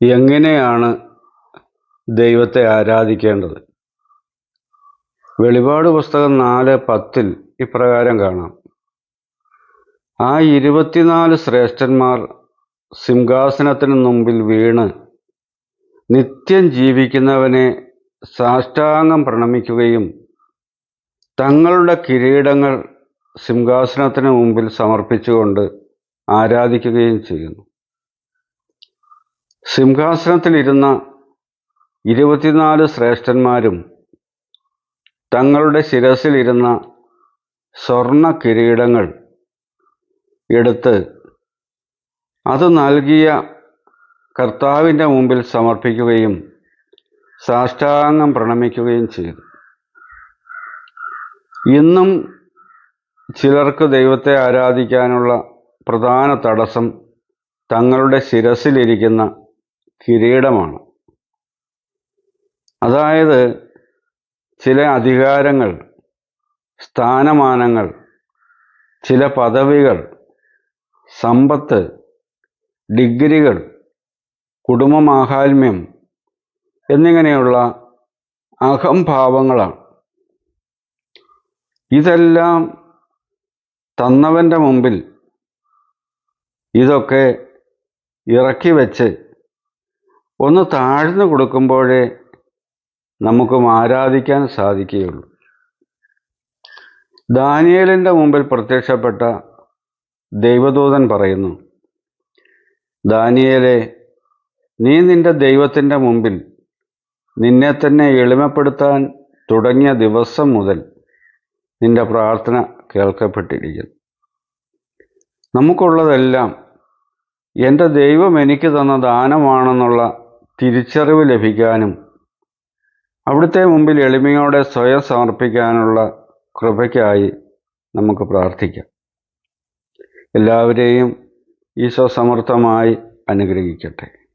എങ്ങനെയാണ് ദൈവത്തെ ആരാധിക്കേണ്ടത്? വെളിപാട് പുസ്തകം നാല് പത്തിൽ ഇപ്രകാരം കാണാം. ആ ഇരുപത്തിനാല് ശ്രേഷ്ഠന്മാർ സിംഹാസനത്തിന് മുമ്പിൽ വീണ് നിത്യം ജീവിക്കുന്നവനെ സാഷ്ടാംഗം പ്രണമിക്കുകയും തങ്ങളുടെ കിരീടങ്ങൾ സിംഹാസനത്തിന് മുമ്പിൽ സമർപ്പിച്ചുകൊണ്ട് ആരാധിക്കുകയും ചെയ്യുന്നു. സിംഹാസനത്തിലിരുന്ന ഇരുപത്തിനാല് ശ്രേഷ്ഠന്മാരും തങ്ങളുടെ ശിരസിലിരുന്ന സ്വർണ കിരീടങ്ങൾ എടുത്ത് അത് നൽകിയ കർത്താവിന്റെ മുമ്പിൽ സമർപ്പിക്കുകയും സാഷ്ടാംഗം പ്രണമിക്കുകയും ചെയ്തു. ഇന്നും ചിലർക്ക് ദൈവത്തെ ആരാധിക്കാനുള്ള പ്രധാന തടസ്സം തങ്ങളുടെ ശിരസിലിരിക്കുന്ന കിരീടമാണ്. അതായത് ചില അധികാരങ്ങൾ സ്ഥാനമാനങ്ങൾ ചില പദവികൾ സമ്പത്ത് ഡിഗ്രികൾ കുടുംബമാഹാത്മ്യം എന്നിങ്ങനെയുള്ള അഹംഭാവങ്ങളാണ്. ഇതെല്ലാം തന്നവന്റെ മുമ്പിൽ ഇതൊക്കെ ഇറക്കി വെച്ച് ഒന്ന് താഴ്ന്നു കൊടുക്കുമ്പോഴേ നമുക്കും ആരാധിക്കാൻ സാധിക്കുകയുള്ളൂ. ദാനിയേലിന്റെ മുമ്പിൽ പ്രത്യക്ഷപ്പെട്ട ദൈവദൂതൻ പറയുന്നു ദാനിയേലെ നീ നിന്റെ ദൈവത്തിന്റെ മുമ്പിൽ നിന്നെ തന്നെ എളിമപ്പെടുത്താൻ തുടങ്ങിയ ദിവസം മുതൽ നിന്റെ പ്രാർത്ഥന കേൾക്കപ്പെട്ടിരിക്കുന്നു. നമുക്കുള്ളതെല്ലാം എന്റെ ദൈവം എനിക്ക് തന്ന ദാനമാണെന്നുള്ള തിരിച്ചറിവ് ലഭിക്കാനും അവിടുത്തെ മുമ്പിൽ എളിമയോടെ സ്വയം സമർപ്പിക്കാനുള്ള കൃപയ്ക്കായി നമുക്ക് പ്രാർത്ഥിക്കാം. എല്ലാവരെയും ഈശോ സമർത്ഥമായി അനുഗ്രഹിക്കട്ടെ.